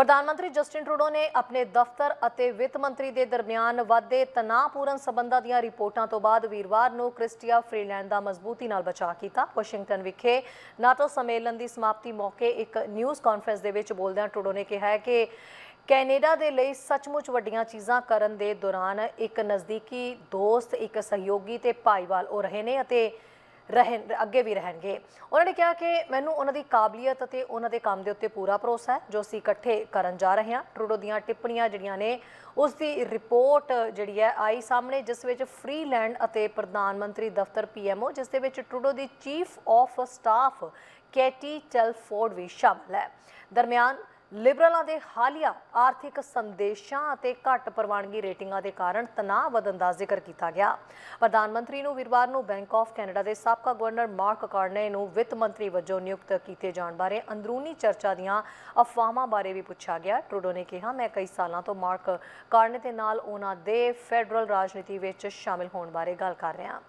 ਪ੍ਰਧਾਨ ਮੰਤਰੀ Justin Trudeau ਨੇ ਆਪਣੇ ਦਫ਼ਤਰ ਅਤੇ ਵਿੱਤ ਮੰਤਰੀ ਦੇ ਦਰਮਿਆਨ ਵਾਧੇ ਤਣਾਅਪੂਰਨ ਸਬੰਧਾਂ ਦੀਆਂ ਰਿਪੋਰਟਾਂ ਤੋਂ ਬਾਅਦ ਵੀਰਵਾਰ ਨੂੰ ਕ੍ਰਿਸਟੀਆ ਫ੍ਰੀਲੈਂਡ ਦਾ ਮਜ਼ਬੂਤੀ ਨਾਲ ਬਚਾਅ ਕੀਤਾ। ਵਾਸ਼ਿੰਗਟਨ ਵਿਖੇ ਨਾਟੋ ਸੰਮੇਲਨ ਦੀ ਸਮਾਪਤੀ ਮੌਕੇ ਇੱਕ ਨਿਊਜ਼ ਕਾਨਫਰੰਸ ਦੇ ਵਿੱਚ ਬੋਲਦਿਆਂ ਟਰੂਡੋ ਨੇ ਕਿਹਾ ਕਿ ਕੈਨੇਡਾ ਦੇ ਲਈ ਸੱਚਮੁੱਚ ਵੱਡੀਆਂ ਚੀਜ਼ਾਂ ਕਰਨ ਦੇ ਦੌਰਾਨ ਇੱਕ ਨਜ਼ਦੀਕੀ ਦੋਸਤ, ਇੱਕ ਸਹਿਯੋਗੀ ਤੇ ਭਾਈਵਾਲ ਉਹ ਰਹੇ ਨੇ ਅਤੇ ਰਹਿਣ, ਅੱਗੇ ਵੀ ਰਹਿਣਗੇ। ਉਹਨਾਂ ਨੇ ਕਿਹਾ ਕਿ ਮੈਨੂੰ ਉਹਨਾਂ ਦੀ ਕਾਬਲੀਅਤ ਅਤੇ ਉਹਨਾਂ ਦੇ ਕੰਮ ਦੇ ਉੱਤੇ ਪੂਰਾ ਭਰੋਸਾ ਹੈ, ਜੋ ਅਸੀਂ ਇਕੱਠੇ ਕਰਨ ਜਾ ਰਹੇ ਹਾਂ। ਟਰੂਡੋ ਦੀਆਂ ਟਿੱਪਣੀਆਂ ਜਿਹੜੀਆਂ ਨੇ, ਉਸ ਦੀ ਰਿਪੋਰਟ ਜਿਹੜੀ ਹੈ ਆਈ ਸਾਹਮਣੇ, ਜਿਸ ਵਿੱਚ ਫ੍ਰੀਲੈਂਡ ਅਤੇ ਪ੍ਰਧਾਨ ਮੰਤਰੀ ਦਫ਼ਤਰ ਪੀਐਮਓ, ਜਿਸ ਦੇ ਵਿੱਚ Trudeau the chief of staff Katie Telford ਵੀ ਸ਼ਾਮਲ ਹੈ। ਦਰਮਿਆਨ ਲਿਬਰਲਾਂ ਦੇ ਹਾਲੀਆ ਆਰਥਿਕ ਸੰਦੇਸ਼ਾਂ ਅਤੇ ਘੱਟ ਪ੍ਰਵਾਨਗੀ ਰੇਟਿੰਗਾਂ ਦੇ ਕਾਰਨ ਤਣਾਅ ਵਧਣ ਦਾ ਜ਼ਿਕਰ ਕੀਤਾ ਗਿਆ। ਪ੍ਰਧਾਨ ਮੰਤਰੀ ਨੂੰ ਵੀਰਵਾਰ ਨੂੰ ਬੈਂਕ ਆਫ ਕੈਨੇਡਾ ਦੇ ਸਾਬਕਾ ਗਵਰਨਰ ਮਾਰਕ ਕਾਰਨੇ ਨੂੰ ਵਿੱਤ ਮੰਤਰੀ ਵਜੋਂ ਨਿਯੁਕਤ ਕੀਤੇ ਜਾਣ ਬਾਰੇ ਅੰਦਰੂਨੀ ਚਰਚਾ ਦੀਆਂ ਅਫਵਾਹਾਂ ਬਾਰੇ ਵੀ ਪੁੱਛਿਆ ਗਿਆ। ਟਰੂਡੋ ਨੇ ਕਿਹਾ, ਮੈਂ ਕਈ ਸਾਲਾਂ ਤੋਂ ਮਾਰਕ ਕਾਰਨੇ ਦੇ ਨਾਲ ਉਹਨਾਂ ਦੇ ਫੈਡਰਲ ਰਾਜਨੀਤੀ ਵਿੱਚ ਸ਼ਾਮਿਲ ਹੋਣ ਬਾਰੇ ਗੱਲ ਕਰ ਰਿਹਾ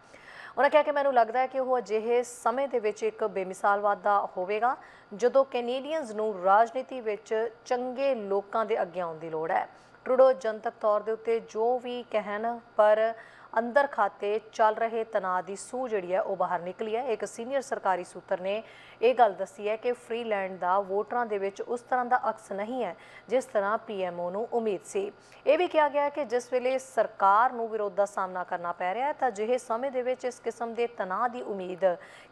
ਉਹਨਾਂ ਕਿਹਾ ਕਿ ਮੈਨੂੰ ਲੱਗਦਾ ਹੈ ਕਿ ਉਹ ਅਜਿਹੇ ਸਮੇਂ ਦੇ ਵਿੱਚ ਇੱਕ ਬੇਮਿਸਾਲ ਵਾਧਾ ਹੋਵੇਗਾ, ਜਦੋਂ ਕੈਨੇਡੀਅਨਸ ਨੂੰ ਰਾਜਨੀਤੀ ਵਿੱਚ ਚੰਗੇ ਲੋਕਾਂ ਦੇ ਅੱਗੇ ਆਉਣ ਦੀ ਲੋੜ ਹੈ। ਟਰੂਡੋ ਜਨਤਕ ਤੌਰ ਦੇ ਉੱਤੇ ਜੋ ਵੀ ਕਹਿਣ ਪਰ ਅੰਦਰ ਖਾਤੇ ਚੱਲ ਰਹੇ ਤਣਾਅ ਦੀ ਸੂਹ ਜਿਹੜੀ ਹੈ ਉਹ ਬਾਹਰ ਨਿਕਲੀ ਹੈ। ਇੱਕ ਸੀਨੀਅਰ ਸਰਕਾਰੀ ਸੂਤਰ ਨੇ ਇਹ ਗੱਲ ਦੱਸੀ ਹੈ ਕਿ ਫ੍ਰੀਲੈਂਡ ਦਾ ਵੋਟਰਾਂ ਦੇ ਵਿੱਚ ਉਸ ਤਰ੍ਹਾਂ ਦਾ ਅਕਸ ਨਹੀਂ ਹੈ ਜਿਸ ਤਰ੍ਹਾਂ ਪੀਐਮਓ ਨੂੰ ਉਮੀਦ ਸੀ। ਇਹ ਵੀ ਕਿਹਾ ਗਿਆ ਕਿ ਜਿਸ ਵੇਲੇ ਸਰਕਾਰ ਨੂੰ ਵਿਰੋਧ ਦਾ ਸਾਹਮਣਾ ਕਰਨਾ ਪੈ ਰਿਹਾ ਹੈ, ਤਾਂ ਅਜਿਹੇ ਸਮੇਂ ਦੇ ਵਿੱਚ ਇਸ ਕਿਸਮ ਦੇ ਤਣਾਅ ਦੀ ਉਮੀਦ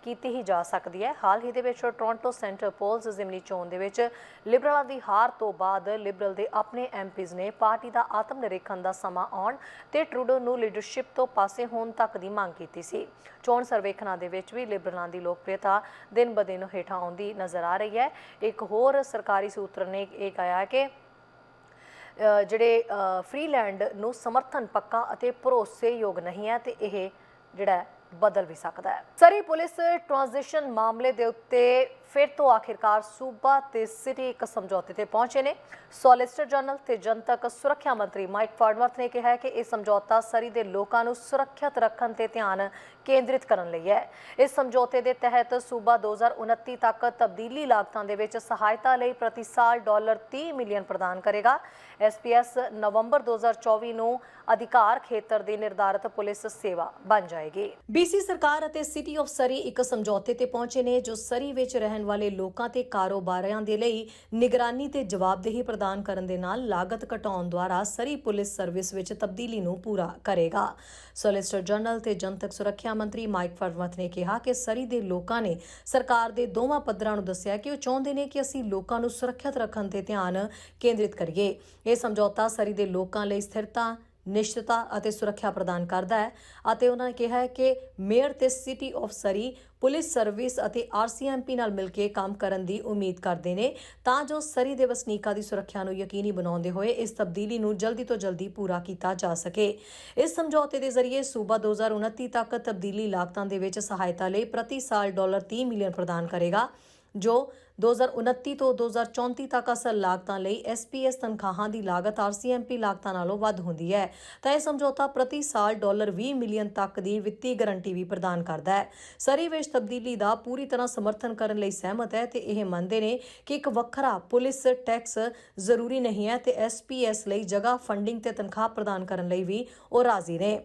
ਕੀਤੀ ਹੀ ਜਾ ਸਕਦੀ ਹੈ। ਹਾਲ ਹੀ ਦੇ ਵਿੱਚ ਟੋਰਾਂਟੋ ਸੈਂਟਰ ਪੋਲਸ ਜ਼ਿਮਨੀ ਚੋਣ ਦੇ ਵਿੱਚ ਲਿਬਰਲਾਂ ਦੀ ਹਾਰ ਤੋਂ ਬਾਅਦ ਲਿਬਰਲ ਦੇ ਆਪਣੇ ਐਮਪੀਜ਼ ਨੇ ਪਾਰਟੀ ਦਾ ਆਤਮ ਨਿਰੀਖਣ ਦਾ ਸਮਾਂ ਆਉਣ ਤੇ ਟਰੂਡੋ ਨੂੰ ਲੀਡਰਸ਼ਿਪ ਤੋਂ ਪਾਸੇ ਹੋਣ ਤੱਕ ਦੀ ਮੰਗ ਕੀਤੀ ਸੀ। ਚੋਣ ਸਰਵੇਖਣਾਂ ਦੇ ਵਿੱਚ ਵੀ ਲਿਬਰਲਾਂ ਦੀ ਲੋਕਪ੍ਰਿਯਤਾ ਦਿਨ ਬ ਹੇਠਾਂ ਆਉਂਦੀ ਨਜ਼ਰ ਆ ਰਹੀ ਹੈ। ਇੱਕ ਹੋਰ ਸਰਕਾਰੀ ਸੂਤਰ ਨੇ ਇਹ ਕਿਹਾ ਕਿ ਜਿਹੜੇ ਫ੍ਰੀਲੈਂਡ ਨੂੰ ਸਮਰਥਨ ਪੱਕਾ ਅਤੇ ਭਰੋਸੇਯੋਗ ਨਹੀਂ ਹੈ ਤੇ ਇਹ ਜਿਹੜਾ ਬਦਲ ਵੀ ਸਕਦਾ ਹੈ। ਸਰੀ ਪੁਲਿਸ ਟ੍ਰਾਂਜੀਸ਼ਨ ਮਾਮਲੇ ਦੇ ਉੱਤੇ ਫਿਰ ਤੋਂ ਆਖਿਰਕਾਰ ਸੂਬਾ ਤੇ ਸਿਟੀ ਇੱਕ ਸਮਝੌਤੇ ਤੇ ਪਹੁੰਚੇ ਨੇ। ਸੋਲਿਸਟਰ ਜਨਰਲ ਤੇ ਜਨਤਕ ਸੁਰੱਖਿਆ ਮੰਤਰੀ ਮਾਈਕ ਫਾਰਡਵਰਥ ਨੇ ਕਿਹਾ ਕਿ ਇਹ ਸਮਝੌਤਾ ਸਰੀ ਦੇ ਲੋਕਾਂ ਨੂੰ ਸੁਰੱਖਿਅਤ ਰੱਖਣ ਤੇ ਧਿਆਨ ਕੇਂਦਰਿਤ ਕਰਨ ਲਈ ਹੈ। ਇਸ ਸਮਝੌਤੇ ਦੇ ਤਹਿਤ ਸੂਬਾ 2029 ਤੱਕ ਤਬਦੀਲੀ ਲਾਗਤਾਂ ਦੇ ਵਿੱਚ ਸਹਾਇਤਾ ਲਈ ਪ੍ਰਤੀ ਸਾਲ ਡਾਲਰ 30 ਮਿਲੀਅਨ ਪ੍ਰਦਾਨ ਕਰੇਗਾ। ਐਸਪੀਐਸ ਨਵੰਬਰ 2024 ਨੂੰ ਅਧਿਕਾਰ ਖੇਤਰ ਦੀ ਨਿਰਧਾਰਤ ਪੁਲਿਸ ਸੇਵਾ ਬਣ ਜਾਏਗੀ। ਬੀਸੀ ਸਰਕਾਰ ਅਤੇ ਸਿਟੀ ਆਫ ਸਰੀ ਇੱਕ ਸਮਝੌਤੇ ਤੇ ਪਹੁੰਚੇ ਨੇ, ਜੋ ਸਰੀ ਵਿੱਚ ਰਹਿਣ ਵਾਲੇ ਲੋਕਾਂ ਤੇ ਕਾਰੋਬਾਰੀਆਂ ਦੇ ਲਈ ਨਿਗਰਾਨੀ ਤੇ ਜਵਾਬਦੇਹੀ ਪ੍ਰਦਾਨ ਕਰਨ ਦੇ ਨਾਲ ਲਾਗਤ ਘਟਾਉਣ ਦੁਆਰਾ ਸਰੀ ਪੁਲਿਸ ਸਰਵਿਸ ਵਿੱਚ ਤਬਦੀਲੀ ਨੂੰ ਪੂਰਾ ਕਰੇਗਾ। ਸੋਲਿਸਿਟਰ ਜਨਰਲ ਤੇ ਜਨਤਕ ਸੁਰੱਖਿਆ ਮੰਤਰੀ ਮਾਈਕ ਫਰਵਤ ਨੇ ਕਿਹਾ ਕਿ ਸਰੀ ਦੇ ਲੋਕਾਂ ਨੇ ਸਰਕਾਰ ਦੇ ਦੋਵਾਂ ਪੱਧਰਾਂ ਨੂੰ ਦੱਸਿਆ ਕਿ ਉਹ ਚਾਹੁੰਦੇ ਨੇ ਕਿ ਅਸੀਂ ਲੋਕਾਂ ਨੂੰ ਸੁਰੱਖਿਅਤ ਰੱਖਣ ਤੇ ਧਿਆਨ ਕੇਂਦਰਿਤ ਕਰੀਏ। ਇਹ ਸਮਝੌਤਾ ਸਰੀ ਦੇ ਲੋਕਾਂ ਲਈ ਸਥਿਰਤਾ, ਨਿਸ਼ਚਿਤਤਾ ਅਤੇ ਸੁਰੱਖਿਆ ਪ੍ਰਦਾਨ ਕਰਦਾ ਹੈ ਅਤੇ ਉਹਨਾਂ ਨੇ ਕਿਹਾ ਹੈ ਕਿ ਮੇਅਰ ਤੇ city of Surrey police service ਅਤੇ ਆਰਸੀਐਮਪੀ ਨਾਲ ਮਿਲ ਕੇ ਕੰਮ ਕਰਨ ਦੀ ਉਮੀਦ ਕਰਦੇ ਨੇ। ਤਾਂ ਜੋ ਸਰੀ ਦੇ ਵਸਨੀਕਾਂ ਦੀ ਸੁਰੱਖਿਆ ਨੂੰ ਯਕੀਨੀ ਬਣਾਉਂਦੇ ਹੋਏ ਇਸ ਤਬਦੀਲੀ ਨੂੰ ਜਲਦੀ ਤੋਂ ਜਲਦੀ ਪੂਰਾ ਕੀਤਾ ਜਾ ਸਕੇ। ਇਸ ਸਮਝੌਤੇ ਦੇ ਜ਼ਰੀਏ ਸੂਬਾ 2029 ਤੱਕ ਤਬਦੀਲੀ ਲਾਗਤਾਂ ਦੇ ਵਿੱਚ ਸਹਾਇਤਾ ਲਈ ਪ੍ਰਤੀ ਸਾਲ ਡਾਲਰ 30 ਮਿਲੀਅਨ ਪ੍ਰਦਾਨ ਕਰੇਗਾ। ਜੋ 2029 ਤੋਂ 2034 ਤੱਕ ਅਸਲ ਲਾਗਤਾਂ ਲਈ ਐਸਪੀਐਸ ਤਨਖਾਹਾਂ ਦੀ ਲਾਗਤ ਆਰਸੀਐਮਪੀ ਲਾਗਤਾਂ ਨਾਲੋਂ ਵੱਧ ਹੁੰਦੀ ਹੈ। ਤਾਂ ਇਹ ਸਮਝੌਤਾ ਪ੍ਰਤੀ ਸਾਲ ਡਾਲਰ 20 ਮਿਲੀਅਨ ਤੱਕ ਦੀ ਵਿੱਤੀ ਗਾਰੰਟੀ ਵੀ ਪ੍ਰਦਾਨ ਕਰਦਾ ਹੈ। ਸਰੀ ਵਿੱਚ ਤਬਦੀਲੀ ਦਾ ਪੂਰੀ ਤਰ੍ਹਾਂ ਸਮਰਥਨ ਕਰਨ ਲਈ ਸਹਿਮਤ ਹੈ ਤੇ ਇਹ ਮੰਨਦੇ ਨੇ ਕਿ ਇੱਕ ਵੱਖਰਾ ਪੁਲਿਸ ਟੈਕਸ ਜ਼ਰੂਰੀ ਨਹੀਂ ਹੈ ਤੇ ਐਸਪੀਐਸ ਲਈ ਜਗ੍ਹਾ ਫੰਡਿੰਗ ਤੇ ਤਨਖਾਹ ਪ੍ਰਦਾਨ ਕਰਨ ਲਈ ਵੀ ਉਹ ਰਾਜ਼ੀ ਨੇ।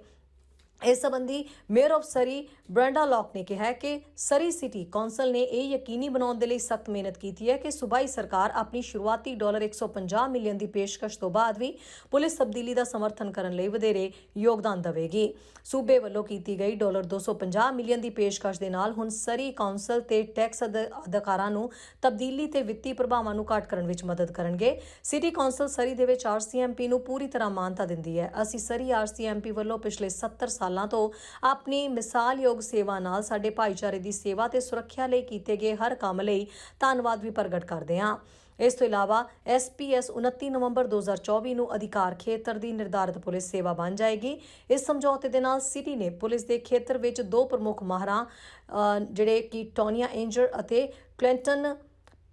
ਇਸ ਸੰਬੰਧੀ mayor of Surrey Brenda Locke ਨੇ ਕਿਹਾ ਕਿ ਸਰੀ ਸਿਟੀ ਕੌਂਸਲ ਨੇ ਇਹ ਯਕੀਨੀ ਬਣਾਉਣ ਦੇ ਲਈ ਸਖਤ ਮਿਹਨਤ ਕੀਤੀ ਹੈ ਕਿ ਸੂਬਾਈ ਸਰਕਾਰ ਆਪਣੀ ਸ਼ੁਰੂਆਤੀ ਡਾਲਰ 150 ਮਿਲੀਅਨ ਦੀ ਪੇਸ਼ਕਸ਼ ਤੋਂ ਬਾਅਦ ਵੀ ਪੁਲਿਸ ਤਬਦੀਲੀ ਦਾ ਸਮਰਥਨ ਕਰਨ ਲਈ ਵਧੇਰੇ ਯੋਗਦਾਨ ਦੇਵੇਗੀ। ਸੂਬੇ ਵੱਲੋਂ ਕੀਤੀ ਗਈ ਡਾਲਰ 250 ਮਿਲੀਅਨ ਦੀ ਪੇਸ਼ਕਸ਼ ਦੇ ਨਾਲ ਹੁਣ ਸਰੀ ਕੌਂਸਲ ਤੇ ਟੈਕਸ ਅਧਿਕਾਰਾਂ ਨੂੰ ਤਬਦੀਲੀ ਤੇ ਵਿੱਤੀ ਪ੍ਰਭਾਵਾਂ ਨੂੰ ਘੱਟ ਕਰਨ ਵਿੱਚ ਮਦਦ ਕਰਨਗੇ। ਸਿਟੀ ਕੌਂਸਲ ਸਰੀ ਦੇ ਵਿੱਚ ਆਰਸੀਐਮਪੀ ਨੂੰ ਪੂਰੀ ਤਰ੍ਹਾਂ ਮਾਨਤਾ ਦਿੰਦੀ ਹੈ। ਅਸੀਂ ਸਰੀ ਆਰਸੀਐਮਪੀ ਵੱਲੋਂ ਪਿਛਲੇ 70 ਸਾਲ ਤੋਂ ਆਪਣੀ ਮਿਸਾਲਯੋਗ ਸੇਵਾ ਨਾਲ ਸਾਡੇ ਭਾਈਚਾਰੇ ਦੀ ਸੇਵਾ ਤੇ ਸੁਰੱਖਿਆ ਲਈ ਕੀਤੇ ਗਏ ਹਰ ਕੰਮ ਲਈ ਧੰਨਵਾਦ ਵੀ ਪ੍ਰਗਟ ਕਰਦੇ ਹਾਂ। ਇਸ ਤੋਂ ਇਲਾਵਾ ਐਸਪੀਐਸ 29 ਨਵੰਬਰ 2024 ਨੂੰ ਅਧਿਕਾਰ ਖੇਤਰ ਦੀ ਨਿਰਧਾਰਤ ਪੁਲਿਸ ਸੇਵਾ ਬਣ ਜਾਏਗੀ। ਇਸ ਸਮਝੌਤੇ ਦੇ ਨਾਲ ਸਿਟੀ ਨੇ ਪੁਲਿਸ ਦੇ ਖੇਤਰ ਵਿੱਚ ਦੋ ਪ੍ਰਮੁੱਖ ਮਾਹਰਾਂ ਜਿਹੜੇ ਕਿ ਟੋਨੀਆ ਐਂਜਰ ਅਤੇ ਕਲਿੰਟਨ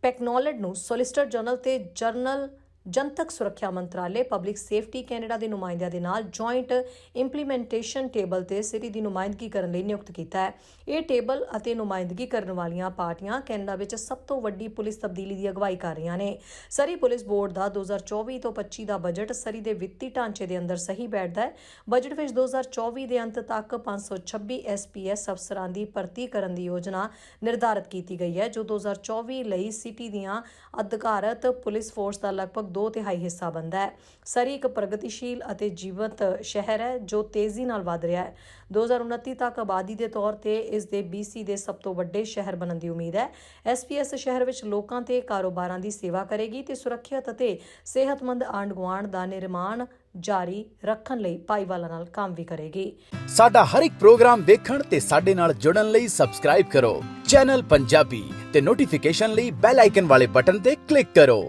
ਪੈਕਨੋਲਡ ਨੂੰ ਸੋਲਿਸਟਰ ਜਨਰਲ ਤੇ ਜਨਰਲ ਜਨਤਕ ਸੁਰੱਖਿਆ ਮੰਤਰਾਲੇ ਪਬਲਿਕ ਸੇਫਟੀ ਕੈਨੇਡਾ ਦੇ ਨੁਮਾਇੰਦਿਆਂ ਦੇ ਨਾਲ ਜੁਆਇੰਟ ਇੰਪਲੀਮੈਂਟੇਸ਼ਨ ਟੇਬਲ ਤੇ ਸਿਟੀ ਦੀ ਨੁਮਾਇੰਦਗੀ ਕਰਨ ਲਈ ਨਿਯੁਕਤ ਕੀਤਾ ਹੈ। ਇਹ ਟੇਬਲ ਅਤੇ ਨੁਮਾਇੰਦਗੀ ਕਰਨ ਵਾਲੀਆਂ ਪਾਰਟੀਆਂ ਕੈਨੇਡਾ ਵਿੱਚ ਸਭ ਤੋਂ ਵੱਡੀ ਪੁਲਿਸ ਤਬਦੀਲੀ ਦੀ ਅਗਵਾਈ ਕਰ ਰਹੀਆਂ ਨੇ। ਸਰੀ ਪੁਲਿਸ ਬੋਰਡ ਦਾ 2024 ਤੋਂ 25 ਦਾ ਬਜਟ ਸਰੀ ਦੇ ਵਿੱਤੀ ਢਾਂਚੇ ਦੇ ਅੰਦਰ ਸਹੀ ਬੈਠਦਾ ਹੈ। ਬਜਟ ਵਿੱਚ 2024 ਦੇ ਅੰਤ ਤੱਕ 526 ਐਸਪੀਐਸ ਅਫਸਰਾਂ ਦੀ ਭਰਤੀ ਕਰਨ ਦੀ ਯੋਜਨਾ ਨਿਰਧਾਰਤ ਕੀਤੀ ਗਈ ਹੈ, ਜੋ 2024 ਲਈ ਸਿਟੀ ਦੀਆਂ ਅਧਿਕਾਰਤ ਪੁਲਿਸ ਫੋਰਸ ਦਾ ਲਗਭਗ ਦੋ ਤਿਹਾਈ ਹਿੱਸਾ ਬਣਦਾ ਹੈ। ਸਰੀ ਇੱਕ ਪ੍ਰਗਤੀਸ਼ੀਲ ਅਤੇ ਜੀਵੰਤ ਸ਼ਹਿਰ ਹੈ, ਜੋ ਤੇਜ਼ੀ ਨਾਲ ਵਧ ਰਿਹਾ ਹੈ। 2029 ਤੱਕ ਆਬਾਦੀ ਦੇ ਤੌਰ ਤੇ ਇਸ ਦੇ BC ਦੇ ਸਭ ਤੋਂ ਵੱਡੇ ਸ਼ਹਿਰ ਬਣਨ ਦੀ ਉਮੀਦ ਹੈ। SPS ਸ਼ਹਿਰ ਵਿੱਚ ਲੋਕਾਂ ਤੇ ਕਾਰੋਬਾਰਾਂ ਦੀ ਸੇਵਾ ਕਰੇਗੀ ਤੇ ਸੁਰੱਖਿਅਤ ਅਤੇ ਸਿਹਤਮੰਦ ਆਂਢ ਗੁਆਂਢ ਦਾ ਨਿਰਮਾਣ ਜਾਰੀ ਰੱਖਣ ਲਈ ਭਾਈਵਾਲਾਂ ਨਾਲ ਕੰਮ ਵੀ ਕਰੇਗੀ। ਸਾਡਾ ਹਰ ਇੱਕ ਪ੍ਰੋਗਰਾਮ ਦੇਖਣ ਤੇ ਸਾਡੇ ਨਾਲ ਜੁੜਨ ਲਈ ਸਬਸਕ੍ਰਾਈਬ ਕਰੋ। ਚੈਨਲ ਪੰਜਾਬੀ ਤੇ ਨੋਟੀਫਿਕੇਸ਼ਨ ਲਈ ਬੈਲ ਆਈਕਨ ਵਾਲੇ ਬਟਨ ਤੇ ਕਲਿੱਕ ਕਰੋ।